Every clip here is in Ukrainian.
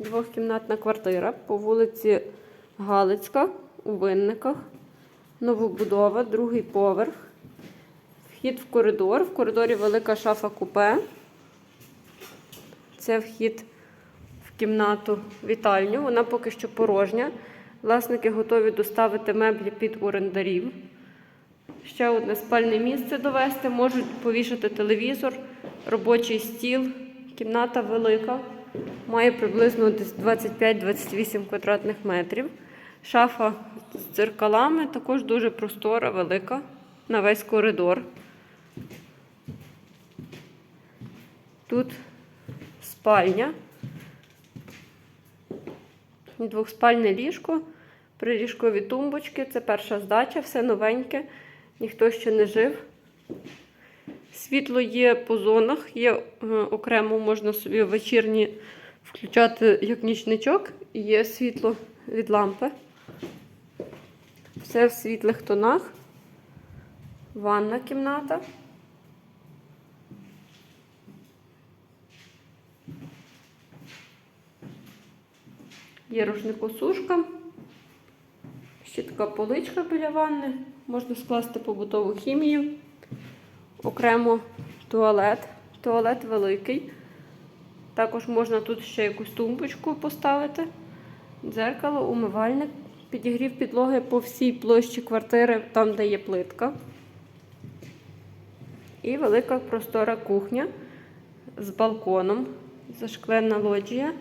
Двохкімнатна квартира по вулиці Галицька у Винниках. Новобудова, другий поверх. Вхід в коридор. В коридорі велика шафа купе. Це вхід в кімнату вітальню. Вона поки що порожня. Власники готові доставити меблі під орендарів. Ще одне спальне місце довести. Можуть повішати телевізор, робочий стіл. Кімната велика. Має приблизно десь 25-28 квадратних метрів. Шафа з дзеркалами, також дуже простора, велика на весь коридор. Тут спальня. Двохспальне ліжко, приліжкові тумбочки. Це перша здача, все новеньке, ніхто ще не жив. Світло є по зонах, є е, окремо, можна собі вечірні включати як нічничок, є світло від лампи. Все в світлих тонах. Ванна кімната. Є рушникосушка. Ще така поличка біля ванни. Можна скласти побутову хімію. Окремо туалет. Туалет великий. Також можна тут ще якусь тумбочку поставити. Дзеркало, умивальник. Підігрів підлоги по всій площі квартири, там, де є плитка. І велика простора кухня з балконом. Зашкленна лоджія.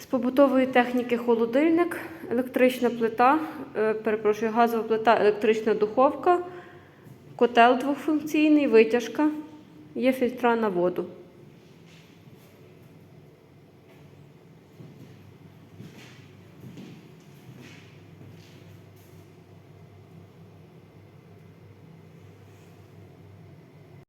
З побутової техніки холодильник, електрична плита, е, перепрошую, газова плита, електрична духовка, котел двохфункційний, витяжка, є фільтра на воду.